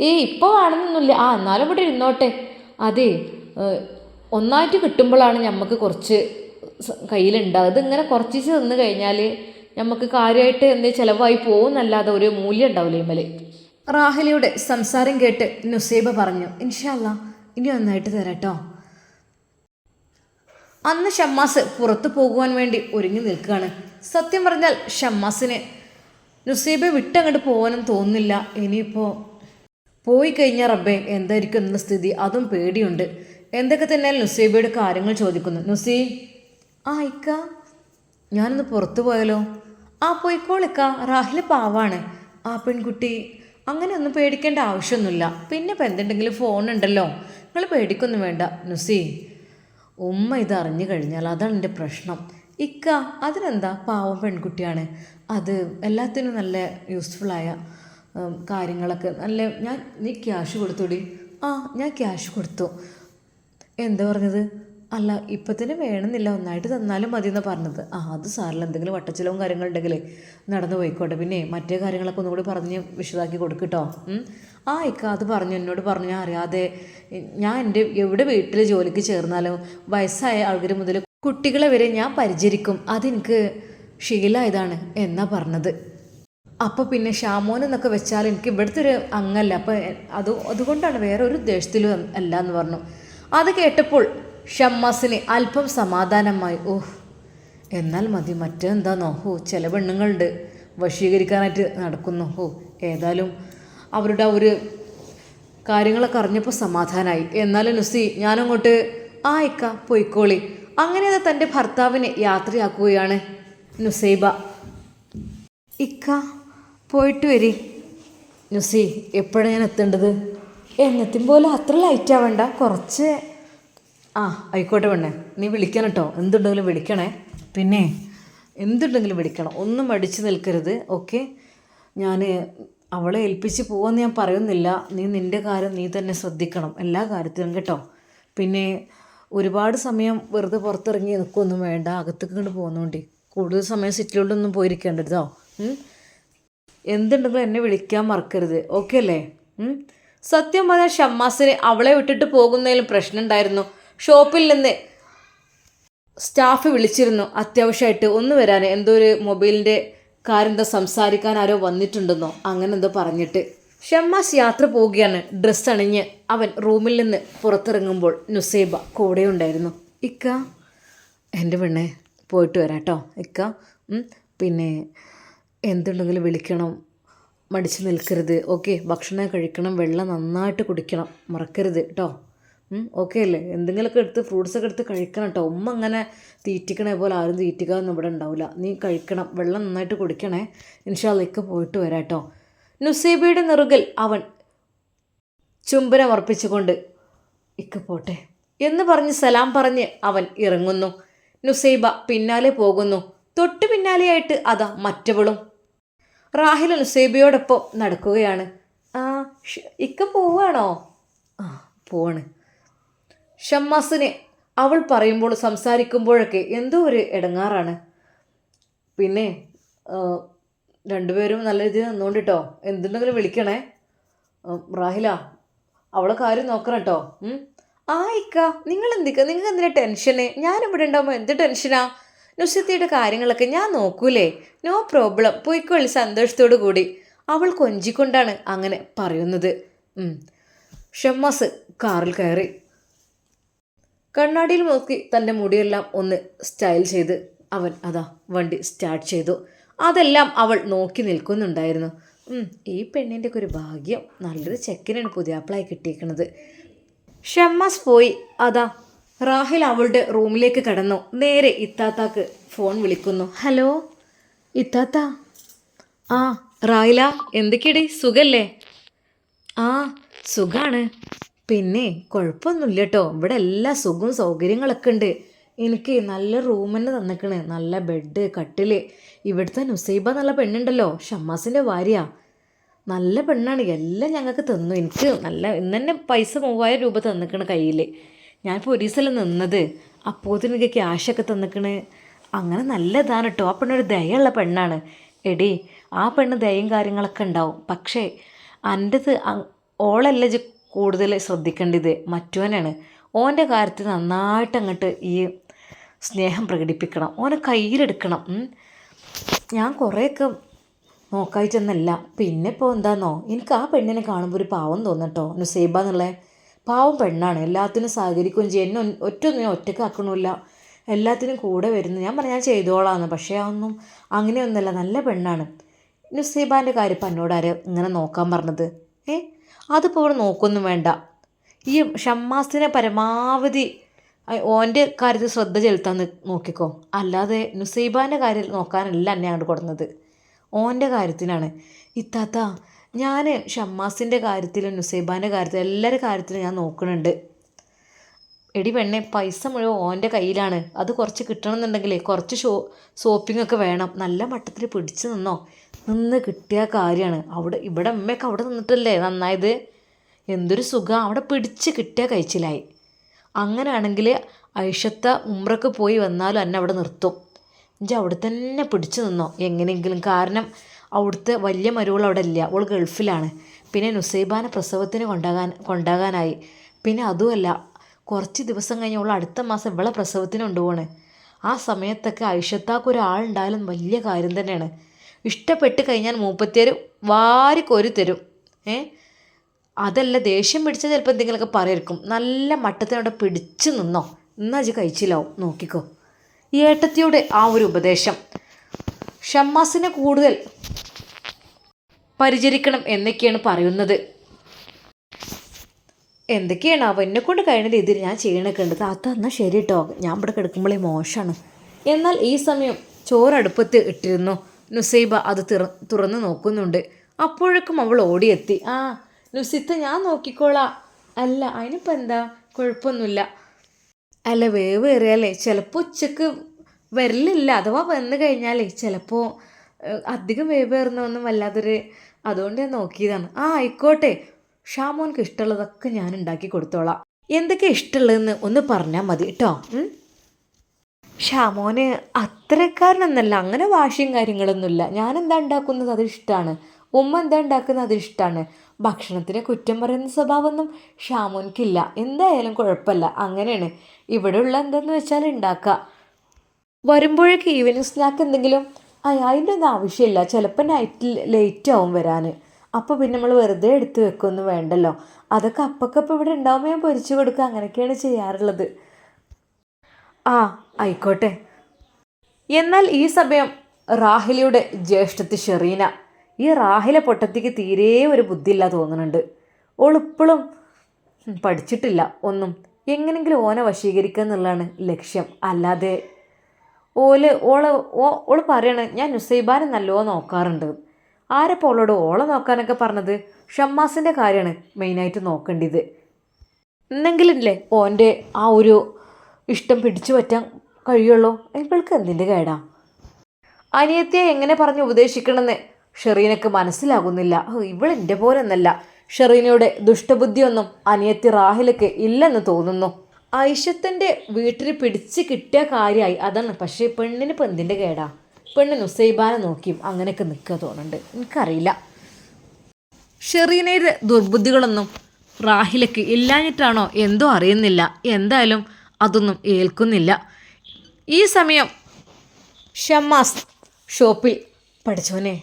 ഏ ഇപ്പോൾ വേണമെന്നൊന്നുമില്ല. ആ എന്നാലും ഇവിടെ ഇരുന്നോട്ടെ. അതെ ഒന്നായിട്ട് കിട്ടുമ്പോഴാണ് നമുക്ക് കുറച്ച് കയ്യിലുണ്ടാവുക ഇതിങ്ങനെ കുറച്ച് തന്നു കഴിഞ്ഞാൽ നമുക്ക് കാര്യമായിട്ട് എന്ത് ചിലവായി പോകുന്നല്ലാതെ ഒരു മൂല്യം ഉണ്ടാവില്ല ഇമ്മൽ റാഹിലയുടെ സംസാരം കേട്ട് നുസൈബ പറഞ്ഞു ഇൻഷാല്ല ഇനി നന്നായിട്ട് തരാട്ടോ. അന്ന് ഷമ്മാസ് പുറത്തു പോകുവാൻ വേണ്ടി ഒരുങ്ങി നിൽക്കുകയാണ്. സത്യം പറഞ്ഞാൽ ഷമ്മാസിന് നുസൈബെ വിട്ടങ്ങോട്ട് പോകാനും തോന്നുന്നില്ല. ഇനിയിപ്പോൾ പോയി കഴിഞ്ഞാൽ റബ്ബെ എന്തായിരിക്കും എന്ന സ്ഥിതി? അതും പേടിയുണ്ട്. എന്തൊക്കെ തന്നെ നുസൈബയുടെ കാര്യങ്ങൾ ചോദിക്കുന്നു നുസീ ആ ഇക്ക ഞാനൊന്ന് പുറത്തു പോയാലോ? ആ പോയിക്കോളിക്ക. റാഹിൽ പാവാണ്. ആ പെൺകുട്ടി അങ്ങനെ ഒന്നും പേടിക്കേണ്ട ആവശ്യമൊന്നുമില്ല. പിന്നെ ഇപ്പം എന്തുണ്ടെങ്കിലും ഫോൺ ഉണ്ടല്ലോ. നിങ്ങൾ പേടിക്കൊന്നും വേണ്ട നുസി. ഉമ്മ ഇത് അറിഞ്ഞു കഴിഞ്ഞാൽ അതാണ് എന്റെ പ്രശ്നം. ഇക്ക അതിനെന്താ? പാവം പെൺകുട്ടിയാണ്. അത് എല്ലാത്തിനും നല്ല യൂസ്ഫുള്ളായ കാര്യങ്ങളൊക്കെ. നല്ല ഞാൻ നീ ക്യാഷ് കൊടുത്തുടി. ആ ഞാൻ ക്യാഷ് കൊടുത്തു. എന്താ പറഞ്ഞത്? അല്ല ഇപ്പം തന്നെ വേണമെന്നില്ല. ഒന്നായിട്ട് തന്നാലും മതി എന്നാണ് പറഞ്ഞത്. ആ അത് സാറിൽ എന്തെങ്കിലും വട്ടച്ചിലവും കാര്യങ്ങളുണ്ടെങ്കിൽ നടന്നു പോയിക്കോട്ടെ. പിന്നെ മറ്റേ കാര്യങ്ങളൊക്കെ ഒന്നുകൂടി പറഞ്ഞ് വിശദാക്കി കൊടുക്കട്ടോ. ആ ഇക്ക അത് പറഞ്ഞു എന്നോട് പറഞ്ഞു. അറിയാതെ ഞാൻ എന്റെ എവിടെ വീട്ടിൽ ജോലിക്ക് ചേർന്നാലും വയസ്സായ ആൾക്കാർ മുതൽ കുട്ടികളെ വരെ ഞാൻ പരിചരിക്കും. അതെനിക്ക് ശീലമായതാണ് എന്നാ പറഞ്ഞത്. അപ്പോൾ പിന്നെ ഷാമോൻ എന്നൊക്കെ വെച്ചാൽ എനിക്ക് ഇവിടുത്തെ ഒരു അങ്ങല്ല. അപ്പോൾ അത് അതുകൊണ്ടാണ് വേറെ ഒരു ഉദ്ദേശത്തിലും അല്ല എന്ന് പറഞ്ഞു. അത് കേട്ടപ്പോൾ ഷമ്മാസിന് അല്പം സമാധാനമായി. ഓഹ് എന്നാൽ മതി. മറ്റെന്താന്നോ? ഓ ചില പെണ്ണുങ്ങളുണ്ട്. വശീകരിക്കാനായിട്ട് നടക്കുന്നു. ഓ ഏതായാലും അവരുടെ ഒരു കാര്യങ്ങളൊക്കെ അറിഞ്ഞപ്പോൾ സമാധാനമായി എന്നാലും നുസി ഞാനങ്ങോട്ട് ആ ഇക്ക പൊയ്ക്കോളി. അങ്ങനെ അത് തന്റെ ഭർത്താവിനെ യാത്രയാക്കുകയാണ് നുസൈബ. ഇക്ക പോയിട്ട് വരി. നുസി എപ്പോഴാണ് ഞാൻ എത്തേണ്ടത്? എന്നത്തും പോലെ അത്ര ലൈറ്റ് ആവണ്ട കുറച്ച് ആ ആയിക്കോട്ടെ പെണ്ണേ. നീ വിളിക്കണം കേട്ടോ. എന്തുണ്ടെങ്കിലും വിളിക്കണേ. പിന്നെ? എന്തുണ്ടെങ്കിലും വിളിക്കണം. ഒന്നും മടിച്ചു നിൽക്കരുത് ഓക്കെ? ഞാൻ അവളെ ഏൽപ്പിച്ച് പോകുമെന്ന് ഞാൻ പറയുന്നില്ല. നീ നിന്റെ കാര്യം നീ തന്നെ ശ്രദ്ധിക്കണം. എല്ലാ കാര്യത്തിലും കേട്ടോ. പിന്നെ ഒരുപാട് സമയം വെറുതെ പുറത്തിറങ്ങി നിൽക്കൊന്നും വേണ്ട. അകത്തേക്ക് ഇങ്ങോട്ട് പോകുന്നോണ്ടി. കൂടുതൽ സമയം സിറ്റിലോട്ടൊന്നും പോയിരിക്കേണ്ടതോ? എന്തുണ്ടെങ്കിലും എന്നെ വിളിക്കാൻ മറക്കരുത്. ഓക്കെ അല്ലേ? സത്യം പറഞ്ഞാൽ ഷമ്മാസിന് അവളെ വിട്ടിട്ട് പോകുന്നതിലും പ്രശ്നം ഉണ്ടായിരുന്നു. ഷോപ്പിൽ നിന്ന് സ്റ്റാഫ് വിളിച്ചിരുന്നു. അത്യാവശ്യമായിട്ട് ഒന്ന് വരാൻ. എന്തോ ഒരു മൊബൈലിന്റെ കാര്യം സംസാരിക്കാൻ ആരോ വന്നിട്ടുണ്ടെന്നോ? അങ്ങനെ എന്തോ പറഞ്ഞിട്ട്. ഷമ്മാസ് യാത്ര പോവുകയാണ്. ഡ്രസ്സ് അണിഞ്ഞ് അവൻ റൂമിൽ നിന്ന് പുറത്തിറങ്ങുമ്പോൾ നുസൈബ കൂടെ ഉണ്ടായിരുന്നു. ഇക്ക എന്റെ പെണ്ണെ പോയിട്ട് വരാം കേട്ടോ. ഇക്ക പിന്നെ എന്തുണ്ടെങ്കിലും വിളിക്കണം. മടിച്ച് നിൽക്കരുത്. ഓക്കെ ഭക്ഷണം കഴിക്കണം. വെള്ളം നന്നായിട്ട് കുടിക്കണം. മറക്കരുത് കേട്ടോ. ഓക്കെ അല്ലേ എന്തെങ്കിലുമൊക്കെ എടുത്ത് ഫ്രൂട്ട്സൊക്കെ എടുത്ത് കഴിക്കണം കേട്ടോ ഉമ്മ അങ്ങനെ തീറ്റിക്കണേ പോലെ ആരും തീറ്റിക്കാതൊന്നും ഇവിടെ ഉണ്ടാവില്ല നീ കഴിക്കണം. വെള്ളം നന്നായിട്ട് കുടിക്കണേ. ഇൻഷാല്ലൊക്കെ പോയിട്ട് വരാം കേട്ടോ നുസൈബയുടെ നിറുകൽ അവൻ ചുംബനമർപ്പിച്ചുകൊണ്ട് ഇക്ക പോട്ടെ. എന്ന് പറഞ്ഞ് സലാം പറഞ്ഞ് അവൻ ഇറങ്ങുന്നു. നുസൈബ പിന്നാലെ പോകുന്നു. തൊട്ടു പിന്നാലെയായിട്ട് അതാ മറ്റവളും. റാഹിൽ നുസൈബയോടൊപ്പം നടക്കുകയാണ്. ആ ഇക്ക പോവാണോ? ആ പോവാണ്. ഷമ്മാസിനെ അവൾ പറയുമ്പോൾ സംസാരിക്കുമ്പോഴൊക്കെ എന്തോ ഒരു ഇടങ്ങാറാണ്. പിന്നെ രണ്ടുപേരും നല്ല രീതിയിൽ നിന്നുകൊണ്ട് കേട്ടോ എന്തുണ്ടെങ്കിലും വിളിക്കണേ. റാഹില അവളെ കാര്യം നോക്കണം കേട്ടോ ആയിക്ക നിങ്ങൾ എന്തിക്ക നിങ്ങൾക്ക് എന്തിനാ ടെൻഷന്? ഞാനിവിടെ ഉണ്ടാകുമ്പോൾ എന്ത് ടെൻഷനാ? നുസത്തിയുടെ കാര്യങ്ങളൊക്കെ ഞാൻ നോക്കൂലേ? No problem. പോയിക്കൊള്ളി സന്തോഷത്തോടു കൂടി. അവൾ കൊഞ്ചിക്കൊണ്ടാണ് അങ്ങനെ പറയുന്നത്. ഷമ്മാസ് കാറിൽ കയറി. കണ്ണാടിയിൽ നോക്കി തന്റെ മുടിയെല്ലാം ഒന്ന് സ്റ്റൈൽ ചെയ്ത് അവൻ അതാ വണ്ടി സ്റ്റാർട്ട് ചെയ്തു. അതെല്ലാം അവൾ നോക്കി നിൽക്കുന്നുണ്ടായിരുന്നു. ഈ പെണ്ണിന്റെ ഒക്കെ ഒരു ഭാഗ്യം. നല്ലൊരു ചെക്കനാണ് പുതിയാപ്പിളായി കിട്ടിയിരിക്കുന്നത്. ഷമ്മാസ് പോയി. അതാ റാഹിൽ അവളുടെ റൂമിലേക്ക് കടന്നു. നേരെ ഇത്താത്താക്ക് ഫോൺ വിളിക്കുന്നു. ഹലോ ഇത്താത്ത? ആ റാഹില എന്തൊക്കെയടി? സുഖല്ലേ? ആ സുഖാണ്. പിന്നെ കുഴപ്പമൊന്നുമില്ല കേട്ടോ ഇവിടെ എല്ലാ സുഖവും സൗകര്യങ്ങളൊക്കെ ഉണ്ട്. എനിക്ക് നല്ല റൂം തന്നെ തന്നിക്കണ്. നല്ല ബെഡ് കട്ടിൽ. ഇവിടുത്തെ നുസൈബ നല്ല പെണ്ണുണ്ടല്ലോ. ഷമ്മാസിന്റെ ഭാര്യ. നല്ല പെണ്ണാണ്. എല്ലാം ഞങ്ങൾക്ക് തന്നു. എനിക്ക് നല്ല ഇന്ന് തന്നെ പൈസ മൂവായിരം രൂപ തന്നിക്കണ് കയ്യിൽ ഞാനിപ്പോൾ ഒരു ദിവസം നിന്നത്. അപ്പോത്തിന് എനിക്ക് ക്യാഷൊക്കെ തന്നിക്കണ്. അങ്ങനെ നല്ല ഇതാണ് കേട്ടോ ആ പെണ്ണൊരു ദയുള്ള പെണ്ണാണ്. എടി ആ പെണ്ണ് ദയയും കാര്യങ്ങളൊക്കെ ഉണ്ടാവും. പക്ഷേ അന്റെത് ഓളല്ല കൂടുതൽ ശ്രദ്ധിക്കേണ്ടത് മറ്റവനാണ് ഓന്റെ കാര്യത്തിൽ നന്നായിട്ട് അങ്ങോട്ട് ഈ സ്നേഹം പ്രകടിപ്പിക്കണം. ഓനെ കയ്യിലെടുക്കണം. ഞാൻ കുറേയൊക്കെ നോക്കായിട്ടെന്നല്ല പിന്നെ ഇപ്പോൾ എന്താണെന്നോ എനിക്ക് ആ പെണ്ണിനെ കാണുമ്പോൾ ഒരു പാവം തോന്നട്ടോ. നുസൈബ എന്നുള്ള പാവം പെണ്ണാണ്. എല്ലാത്തിനും സഹകരിക്കുകയും ചെയ്യും. എന്നെ ഒറ്റ ഞാൻ ഒറ്റക്കാക്കണമില്ല എല്ലാത്തിനും കൂടെ വരുന്നു. ഞാൻ പറഞ്ഞു ഞാൻ ചെയ്തോളാന്ന്. പക്ഷേ അതൊന്നും അങ്ങനെയൊന്നുമല്ല. നല്ല പെണ്ണാണ്. നുസൈബാന്റെ കാര്യം ഇപ്പം എന്നോട് ഇങ്ങനെ നോക്കാൻ പറഞ്ഞത്? ഏ? അതിപ്പോൾ നോക്കൊന്നും വേണ്ട. ഈ ഷമ്മാസിനെ പരമാവധി ഓന്റെ കാര്യത്തിൽ ശ്രദ്ധ ചെലുത്താൻ നോക്കിക്കോ. അല്ലാതെ നുസൈബാന്റെ കാര്യം നോക്കാനല്ല എന്നെ അങ്ങോട്ട് കൊടുക്കുന്നത് ഓന്റെ കാര്യത്തിനാണ്. ഇത്താത്ത ഞാൻ ഷമ്മാസിന്റെ കാര്യത്തിലും നുസൈബാന്റെ കാര്യത്തിലും എല്ലാവരുടെ കാര്യത്തിലും ഞാൻ നോക്കുന്നുണ്ട് എടി പെണ്ണെ പൈസ മുഴുവൻ ഓന്റെ കയ്യിലാണ്. അത് കുറച്ച് കിട്ടണമെന്നുണ്ടെങ്കിൽ കുറച്ച് ഷോ ഒക്കെ വേണം. നല്ല മട്ടത്തിൽ പിടിച്ച് നിന്നോ. നിന്ന് കിട്ടിയ കാര്യമാണ്. അവിടെ ഇവിടെ അമ്മയൊക്കെ അവിടെ നിന്നിട്ടല്ലേ നന്നായത്? എന്തൊരു സുഖം. അവിടെ പിടിച്ച് കിട്ടിയ കഴിച്ചിലായി. അങ്ങനെയാണെങ്കിൽ ഐഷത്ത ഉമ്രക്ക് പോയി വന്നാലും എന്നെ അവിടെ നിർത്തും. ഇജ്ജ് അവിടെ തന്നെ പിടിച്ചു നിന്നോ. എങ്ങനെയെങ്കിലും. കാരണം അവിടുത്തെ വലിയ മരുവൾ അവിടെ ഇല്ല. അവൾ ഗൾഫിലാണ്. പിന്നെ നുസൈബാനെ പ്രസവത്തിന് കൊണ്ടാകാൻ കൊണ്ടാകാനായി. പിന്നെ അതുമല്ല കുറച്ച് ദിവസം കഴിഞ്ഞുള്ള അടുത്ത മാസം ഇവളെ പ്രസവത്തിന് കൊണ്ടുപോകണേ ആ സമയത്തൊക്കെ ഐഷത്താക്ക് ഒരാളുണ്ടായാലും വലിയ കാര്യം തന്നെയാണ്. ഇഷ്ടപ്പെട്ട് കഴിഞ്ഞാൽ മൂപ്പത്തിയർ വാരി കോരി തരും. ഏ? അതല്ല ദേഷ്യം പിടിച്ച ചിലപ്പോൾ എന്തെങ്കിലുമൊക്കെ പറയായിരിക്കും നല്ല മട്ടത്തിനോടെ പിടിച്ചു നിന്നോ. എന്നാ അജ് കഴിച്ചില്ലാവും നോക്കിക്കോ. ഏട്ടത്തിയുടെ ആ ഒരു ഉപദേശം. ഷമ്മാസിനെ കൂടുതൽ പരിചരിക്കണം എന്നൊക്കെയാണ് പറയുന്നത്. എന്തൊക്കെയാണ് അവ? എന്നെ കൊണ്ട് കഴിഞ്ഞത് ഇതിൽ ഞാൻ ചെയ്യണൊക്കെ ഉണ്ട്. താത്ത എന്നാൽ ശരി കേട്ടോ ഞാൻ ഇവിടെ കിടക്കുമ്പോഴേ മോശമാണ് എന്നാൽ ഈ സമയം ചോറടുപ്പത്ത് ഇട്ടിരുന്നു. നുസൈബ അത് തിറ തുറന്ന് നോക്കുന്നുണ്ട്. അപ്പോഴേക്കും അവൾ ഓടിയെത്തി. ആ നുസിത്ത് ഞാൻ നോക്കിക്കോളാം. അല്ല അതിനിപ്പോൾ എന്താ? കുഴപ്പമൊന്നുമില്ല. അല്ല വേവ് ഏറിയാലേ ചിലപ്പോൾ ഉച്ചയ്ക്ക് വരലില്ല. അഥവാ വന്നു കഴിഞ്ഞാലേ ചിലപ്പോൾ അധികം വേവ് കയറുന്നൊന്നും വല്ലാതൊരു അതുകൊണ്ട് ഞാൻ നോക്കിയതാണ്. ആ ആയിക്കോട്ടെ. ഷാമോൻക്ക് ഇഷ്ടമുള്ളതൊക്കെ ഞാൻ ഉണ്ടാക്കി കൊടുത്തോളാം. എന്തൊക്കെ ഇഷ്ടമുള്ളതെന്ന് ഒന്ന് പറഞ്ഞാൽ മതി കേട്ടോ? ഷാമോന് അത്രക്കാരനൊന്നല്ല അങ്ങനെ വാശിയും കാര്യങ്ങളൊന്നുമില്ല. ഞാൻ എന്താ ഉണ്ടാക്കുന്നത് അതിഷ്ടമാണ് ഉമ്മ എന്താ ഉണ്ടാക്കുന്നത് അതിഷ്ടമാണ് ഭക്ഷണത്തിനെ കുറ്റം പറയുന്ന സ്വഭാവമൊന്നും ഷാമോൻക്കില്ല. എന്തായാലും കുഴപ്പമില്ല. അങ്ങനെയാണ്. ഇവിടെയുള്ള എന്തെന്ന് വെച്ചാൽ ഉണ്ടാക്കുക. വരുമ്പോഴേക്ക് ഈവനിങ് സ്നാക്ക് എന്തെങ്കിലും? അതിന്റെ ഒന്നും ആവശ്യമില്ല. ചിലപ്പോൾ നൈറ്റിൽ ലേറ്റ് ആവും വരാൻ അപ്പോൾ പിന്നെ നമ്മൾ വെറുതെ എടുത്ത് വെക്കൊന്നും വേണ്ടല്ലോ. അതൊക്കെ അപ്പക്കപ്പം ഇവിടെ ഉണ്ടാകുമ്പോൾ ഞാൻ പൊരിച്ചു കൊടുക്കുക അങ്ങനെയൊക്കെയാണ് ചെയ്യാറുള്ളത്. ആ ആയിക്കോട്ടെ. എന്നാൽ ഈ സമയം റാഹിലയുടെ ജ്യേഷ്ഠത്തി ഷെറീന. ഈ റാഹില പൊട്ടത്തിക്ക് തീരെ ഒരു ബുദ്ധിയില്ല തോന്നുന്നുണ്ട്. ഓളിപ്പോഴും പഠിച്ചിട്ടില്ല ഒന്നും. എങ്ങനെങ്കിലും ഓനെ വശീകരിക്കുക എന്നുള്ളതാണ് ലക്ഷ്യം. അല്ലാതെ ഓൽ ഓൾ ഓൾ പറയണേ ഞാൻ നുസൈബാനെ നല്ലോ നോക്കാറുണ്ട്. ആരപ്പോൾ ഓളോട് ഓളെ നോക്കാനൊക്കെ പറഞ്ഞത് ഷമ്മാസിന്റെ കാര്യമാണ് മെയിനായിട്ട് നോക്കേണ്ടത്. എന്നെങ്കിലല്ലേ ഓന്റെ ആ ഒരു ഇഷ്ടം പിടിച്ചു പറ്റാൻ കഴിയുള്ളൂ? ഇവൾക്ക് എന്തിന്റെ കേടാ? അനിയത്തിയെ എങ്ങനെ പറഞ്ഞ് ഉപദേശിക്കണമെന്ന് ഷെറീനക്ക് മനസ്സിലാകുന്നില്ല. ഇവളെന്റെ പോലൊന്നല്ല. ഷെറീനയുടെ ദുഷ്ടബുദ്ധിയൊന്നും അനിയത്തി റാഹിലക്ക് ഇല്ലെന്ന് തോന്നുന്നു. ഐഷത്തിന്റെ വീട്ടിൽ പിടിച്ച് കിട്ടിയ കാര്യമായി അതാണ്. പക്ഷേ പെണ്ണിന് ഇപ്പം എന്തിന്റെ കേടാ? പെണ്ണ് നുസൈബാനെ നോക്കിയും അങ്ങനെയൊക്കെ നിൽക്കുക തോന്നുന്നുണ്ട്. എനിക്കറിയില്ല. ഷെറീനയുടെ ദുർബുദ്ധികളൊന്നും റാഹിലക്ക് ഇല്ലാഞ്ഞിട്ടാണോ എന്തോ അറിയുന്നില്ല. എന്തായാലും അതൊന്നും ഏൽക്കുന്നില്ല. ഈ സമയം ഷമ്മാസ് ഷോപ്പിൽ പഠിച്ചവനെ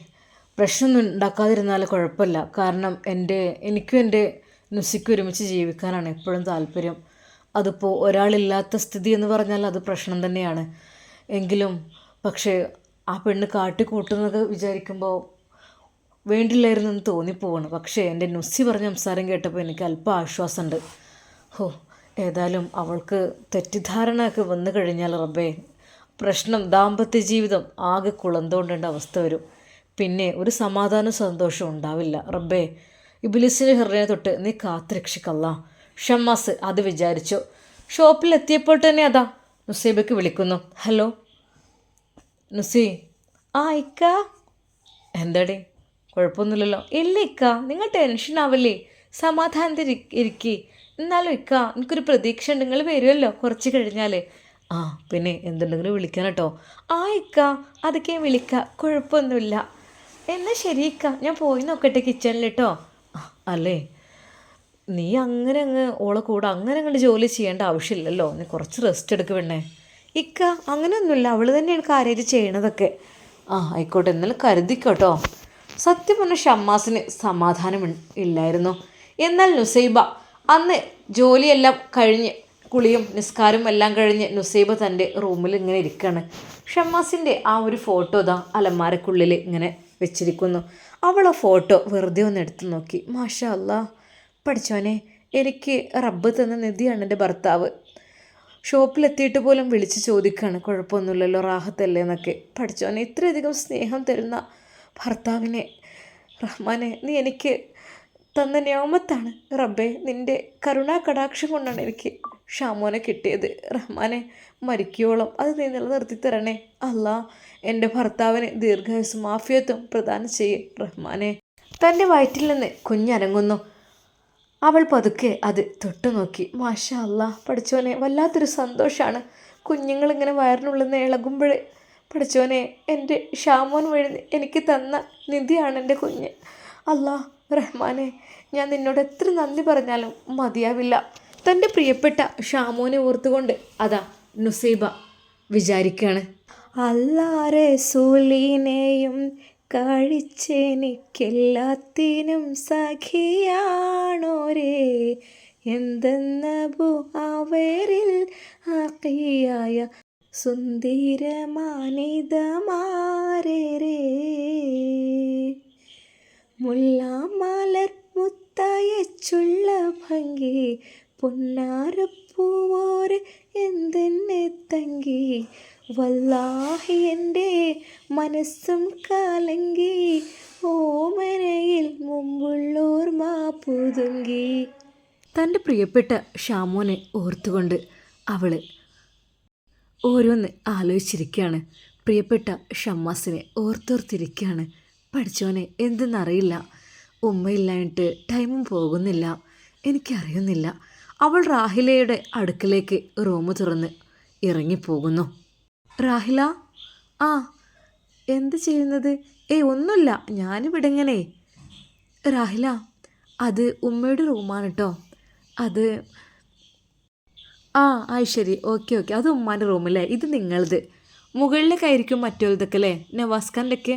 പ്രശ്നമൊന്നും ഉണ്ടാക്കാതിരുന്നാൽ കുഴപ്പമില്ല. കാരണം എന്റെ എനിക്കും എന്റെ നുസിക്കും ഒരുമിച്ച് ജീവിക്കാനാണ് എപ്പോഴും താല്പര്യം. അതിപ്പോൾ ഒരാളില്ലാത്ത സ്ഥിതി എന്ന് പറഞ്ഞാൽ അത് പ്രശ്നം തന്നെയാണ്. എങ്കിലും പക്ഷേ ആ പെണ്ണ് കാട്ടിക്കൂട്ടുന്നതൊക്കെ വിചാരിക്കുമ്പോൾ വേണ്ടില്ലായിരുന്നു എന്ന് തോന്നിപ്പോവാണ്. പക്ഷേ എന്റെ നുസ്സി പറഞ്ഞ സംസാരം കേട്ടപ്പോൾ എനിക്ക് അല്പം ആശ്വാസമുണ്ട്. ഹോ ഏതായാലും അവൾക്ക് തെറ്റിദ്ധാരണയൊക്കെ വന്നു കഴിഞ്ഞാൽ റബ്ബേ പ്രശ്നം ദാമ്പത്യ ജീവിതം ആകെ കുളന്തോണ്ടേണ്ട അവസ്ഥ വരും. പിന്നെ ഒരു സമാധാന സന്തോഷം ഉണ്ടാവില്ല. റബ്ബേ ഇബിലിസിന്റെ ഹൃദയ തൊട്ട് നീ കാത്തുരക്ഷിക്കല്ല. ഷമ്മാസ് അത് വിചാരിച്ചു. ഷോപ്പിൽ എത്തിയപ്പോൾ തന്നെ അതാ നുസൈബയ്ക്ക് വിളിക്കുന്നു. ഹലോ? നുസി. ആ ഇക്ക. എന്താടി? കുഴപ്പമൊന്നുമില്ലല്ലോ. ഇല്ല ഇക്ക. നിങ്ങൾ ടെൻഷൻ ആവല്ലേ? സമാധാനത്തിൽ ഇരിക്കി. എന്നാലും ഇക്ക എനിക്കൊരു പ്രതീക്ഷ ഉണ്ട് നിങ്ങൾ വരുമല്ലോ കുറച്ച് കഴിഞ്ഞാൽ ആ പിന്നെ എന്തുണ്ടെങ്കിലും വിളിക്കാൻ കേട്ടോ. ആ ഇക്ക. അതൊക്കെ ഞാൻ വിളിക്കാം. കുഴപ്പമൊന്നുമില്ല. എന്നാൽ ശരി ഇക്ക. ഞാൻ പോയി നോക്കട്ടെ കിച്ചണിൽ കേട്ടോ. അല്ലേ? നീ അങ്ങനെ അങ്ങ് ഓളെ കൂടെ അങ്ങനെ അങ്ങോട്ട് ജോലി ചെയ്യേണ്ട ആവശ്യമില്ലല്ലോ. നീ കുറച്ച് റെസ്റ്റ് എടുക്ക് പെണ്ണേ. ഇക്ക അങ്ങനെയൊന്നുമില്ല അവൾ തന്നെയാണ് കാര്യമായിട്ട് ചെയ്യണതൊക്കെ. ആ ആയിക്കോട്ടെ. എന്നാലും കരുതിക്കോട്ടോ. സത്യം പറഞ്ഞ ഷമ്മാസിന് സമാധാനം ഇല്ലായിരുന്നു. എന്നാൽ നുസൈബ അന്ന് ജോലിയെല്ലാം കഴിഞ്ഞ് കുളിയും നിസ്കാരവും എല്ലാം കഴിഞ്ഞ് നുസൈബ തന്റെ റൂമിൽ ഇങ്ങനെ ഇരിക്കുകയാണ് ഷമ്മാസിന്റെ ആ ഒരു ഫോട്ടോ ഇതാ അലമാരക്കുള്ളിൽ ഇങ്ങനെ വെച്ചിരിക്കുന്നു. അവൾ ആ ഫോട്ടോ വെറുതെ ഒന്ന് എടുത്തു നോക്കി. മാഷ അല്ല പഠിച്ചോനെ എനിക്ക് റബ്ബ് തന്ന നിധിയാണ് എന്റെ ഭർത്താവ്. ഷോപ്പിലെത്തിയിട്ട് പോലും വിളിച്ച് ചോദിക്കുകയാണ് കുഴപ്പമൊന്നുമില്ലല്ലോ റാഹത്തല്ലേ എന്നൊക്കെ. പഠിച്ചോനെ ഇത്രയധികം സ്നേഹം തരുന്ന ഭർത്താവിനെ റഹ്മാനെ നീ എനിക്ക് തന്ന ന്യാമത്താണ് റബ്ബെ നിന്റെ കരുണാ കടാക്ഷം കൊണ്ടാണ് എനിക്ക് ഷാമോനെ കിട്ടിയത്. റഹ്മാനെ മരിക്കോളം അത് നീ നിലനിർത്തി തരണേ അല്ലാ എന്റെ ഭർത്താവിന് ദീർഘായുസും മാഫിയത്വം പ്രദാനം ചെയ്യേ റഹ്മാനെ. തന്റെ വയറ്റിൽ നിന്ന് കുഞ്ഞനങ്ങുന്നു. അവൾ പതുക്കെ അത് തൊട്ടു നോക്കി മാഷാ അല്ല പഠിച്ചോനെ വല്ലാത്തൊരു സന്തോഷമാണ് കുഞ്ഞുങ്ങളിങ്ങനെ വയറിനുള്ളിൽ നിന്ന് ഇളകുമ്പോൾ പഠിച്ചോനെ എന്റെ ഷാമോൻ വഴി എനിക്ക് തന്ന നിധിയാണ് എന്റെ കുഞ്ഞ്. അല്ലാ റഹ്മാനെ ഞാൻ നിന്നോട് എത്ര നന്ദി പറഞ്ഞാലും മതിയാവില്ല. തന്റെ പ്രിയപ്പെട്ട ഷാമോനെ ഓർത്തുകൊണ്ട് അതാ നുസൈബ വിചാരിക്കുകയാണ് അല്ലാ സൂലിനെയും കഴിച്ചെനിക്കെല്ലാത്തിനും സഖിയാണോരേ? എന്തെന്നബു അവരിൽ ആക്കിയായ സുന്ദരമാനിതമാരേ മുല്ലാമലർ മുത്തയച്ചുള്ള ഭംഗി പൊന്നാരപ്പൂവോര് എന്തെന്നെ തങ്കി വല്ലാഹി എന്റെ മനസ്സും കലങ്കി ഓമനയിൽ മുമ്പുള്ളോർമ പുതുങ്കി. തന്റെ പ്രിയപ്പെട്ട ഷാമോനെ ഓർത്തുകൊണ്ട് അവൾ ഓരോന്ന് ആലോചിച്ചിരിക്കുകയാണ്. പ്രിയപ്പെട്ട ഷമ്മാസിനെ ഓർത്തോർത്തിരിക്കുകയാണ്. പഠിച്ചവനെ എന്തെന്നറിയില്ല. ഉമ്മയില്ലായിട്ട് ടൈമും പോകുന്നില്ല. എനിക്കറിയുന്നില്ല. അവൾ റാഹിലയുടെ അടുക്കലേക്ക് റൂം തുറന്ന് ഇറങ്ങിപ്പോകുന്നു. റാഹില ആ എന്ത് ചെയ്യുന്നത്? ഏയ് ഒന്നുമില്ല. ഞാനിവിടെ ഇങ്ങനെ. റാഹില അത് ഉമ്മയുടെ റൂമാണ് കേട്ടോ അത് ആ ആ ശരി ഓക്കെ ഓക്കെ. അത് ഉമ്മാന്റെ റൂമല്ലേ? ഇത് നിങ്ങളത്. മുകളിലേക്കായിരിക്കും മറ്റോളതൊക്കെ അല്ലേ? നവാസ് ഖാന്റെ ഒക്കെ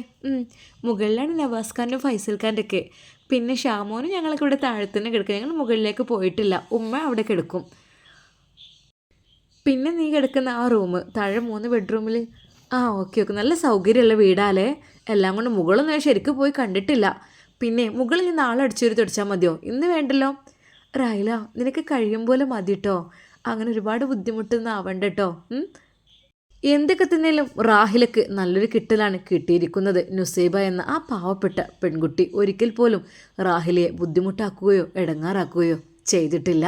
മുകളിലാണ് നവാസ് ഖാനും ഫൈസൽ ഖാന്റെ ഒക്കെ പിന്നെ ഷാമോനും ഞങ്ങളൊക്കെ ഇവിടെ താഴെ തന്നെ കിടക്കുക ഞങ്ങൾ മുകളിലേക്ക് പോയിട്ടില്ല. ഉമ്മ അവിടെ കിടക്കും. പിന്നെ നീ കിടക്കുന്ന ആ റൂം താഴെ മൂന്ന് ബെഡ്റൂമിൽ ആ ഓക്കെ ഓക്കെ. നല്ല സൗകര്യമുള്ള വീടാലേ എല്ലാം കൊണ്ട് മുകളൊന്നും ഞാൻ ശരിക്കും പോയി കണ്ടിട്ടില്ല. പിന്നെ മുകളിൽ നിന്ന് ആളടിച്ചൊരു തുടച്ചാൽ മതിയോ? ഇന്ന് വേണ്ടല്ലോ. റായില നിനക്ക് കഴിയും പോലെ മതി കേട്ടോ അങ്ങനെ ഒരുപാട് ബുദ്ധിമുട്ടൊന്നും ആവണ്ട കേട്ടോ? എന്തൊക്കെ തന്നെയും റാഹിലക്ക് നല്ലൊരു കിട്ടലാണ് കിട്ടിയിരിക്കുന്നത്. നുസൈബ എന്ന ആ പാവപ്പെട്ട പെൺകുട്ടി ഒരിക്കൽ പോലും റാഹിലയെ ബുദ്ധിമുട്ടാക്കുകയോ ഇടങ്ങാറാക്കുകയോ ചെയ്തിട്ടില്ല.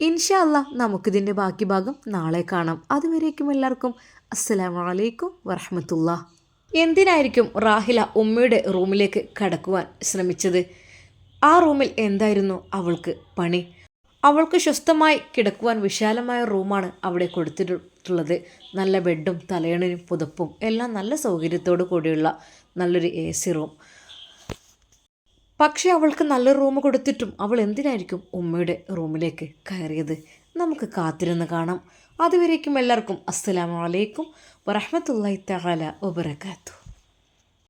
ഇൻഷാ അല്ലാ നമുക്കിതിന്റെ ബാക്കി ഭാഗം നാളെ കാണാം. അതുവരേക്കും എല്ലാവർക്കും അസ്സലാമലൈക്കും വറഹമത്തുള്ള. എന്തിനായിരിക്കും റാഹില ഉമ്മയുടെ റൂമിലേക്ക് കടക്കുവാൻ ശ്രമിച്ചത്? ആ റൂമിൽ എന്തായിരുന്നു അവൾക്ക് പണി? അവൾക്ക് സ്വസ്ഥമായി കിടക്കുവാൻ വിശാലമായ റൂമാണ് അവിടെ കൊടുത്തിട്ടുള്ളത്. നല്ല ബെഡും തലയണിനും പുതപ്പും എല്ലാം നല്ല സൗകര്യത്തോടു കൂടിയുള്ള നല്ലൊരു എ സി റൂം. പക്ഷേ അവൾക്ക് നല്ല റൂം കൊടുത്തിട്ടും അവൾ എന്തിനായിരിക്കും ഉമ്മയുടെ റൂമിലേക്ക് കയറിയത്? നമുക്ക് കാത്തിരുന്ന് കാണാം. അതുവരേക്കും എല്ലാവർക്കും അസ്സലാമലൈക്കും അലൈക്കും വറഹ്മത്തുള്ളാഹി തആല വബറകാതുഹു.